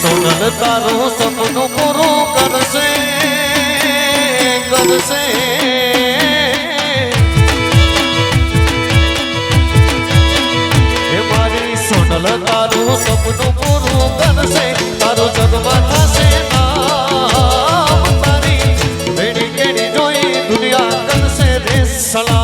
સોનલ તારો સપનો પૂરો કરશે કરશે. હે મારી સોનલ તારું સપનું પૂરું કરશે, તારું જગમાં થશે તારી વેડી કેડી જોઈ દુનિયા કરશે રે સલામ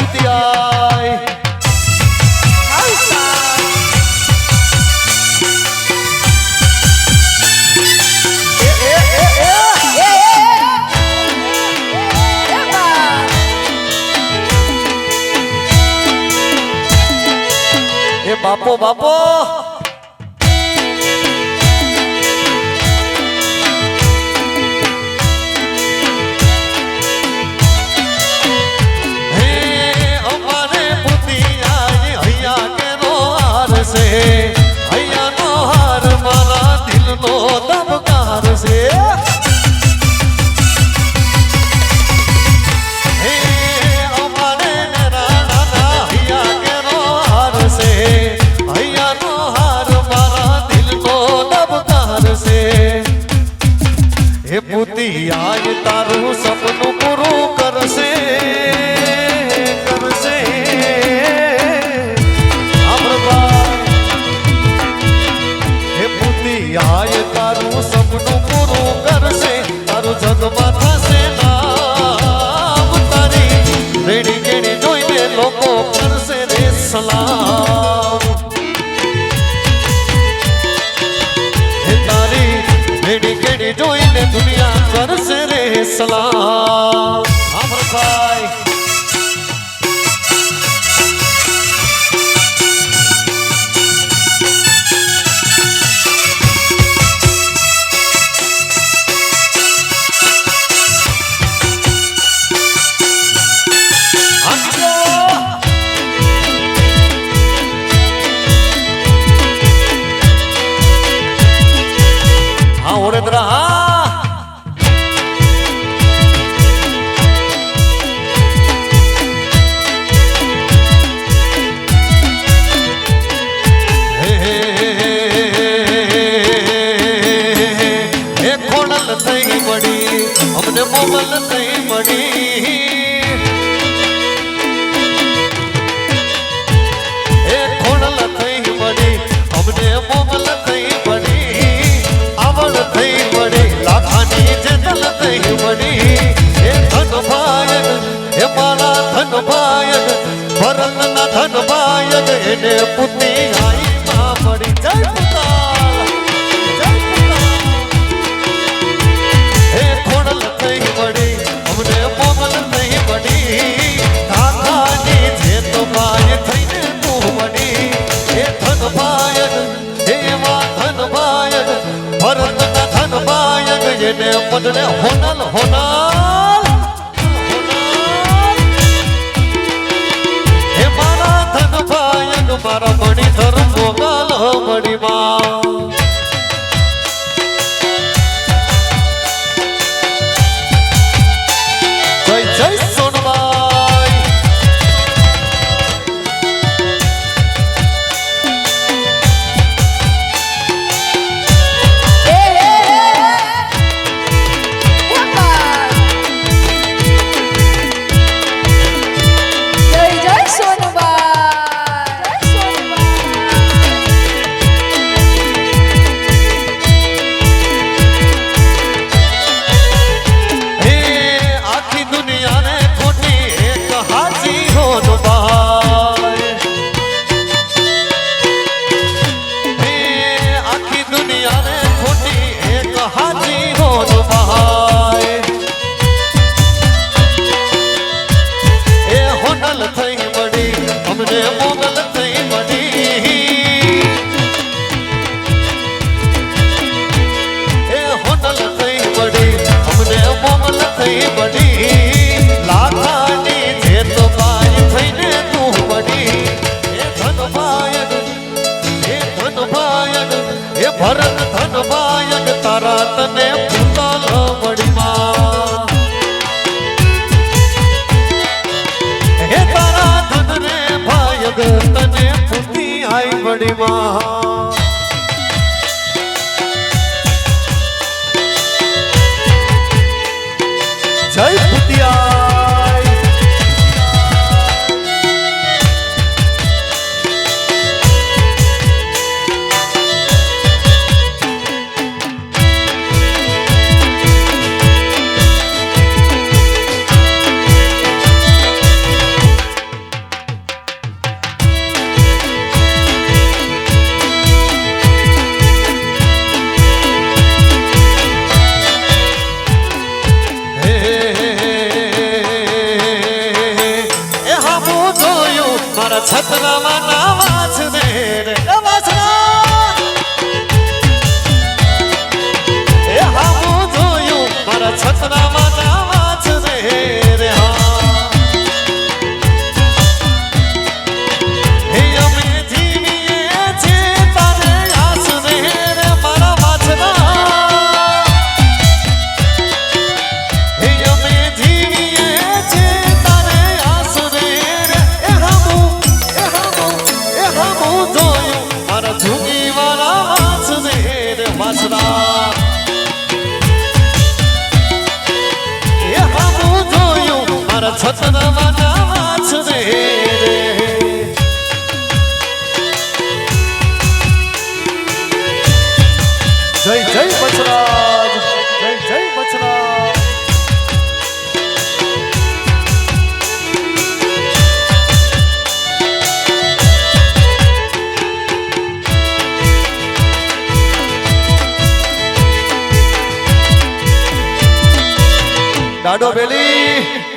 બાપો થઈ મળી એ ખોડલ થઈ મળી અમને મોગલ થઈ મળી આવડ થઈ મળી લાખાની જેતલ થઈ મળી એ ધન ભાયન એ મારા ધન ભાયન ભરતના ધન ભાયન એને પુતી આઈ માં મળી જય પદને હોનલ હોનલ. હે મારા ધન ભાયન મારા મણી ધર્મ મોગલ મણીમાં મારી સતનવાના વાંચને રે જય જય બચરાજ જય જય બચરાજ ડાડો બેલી.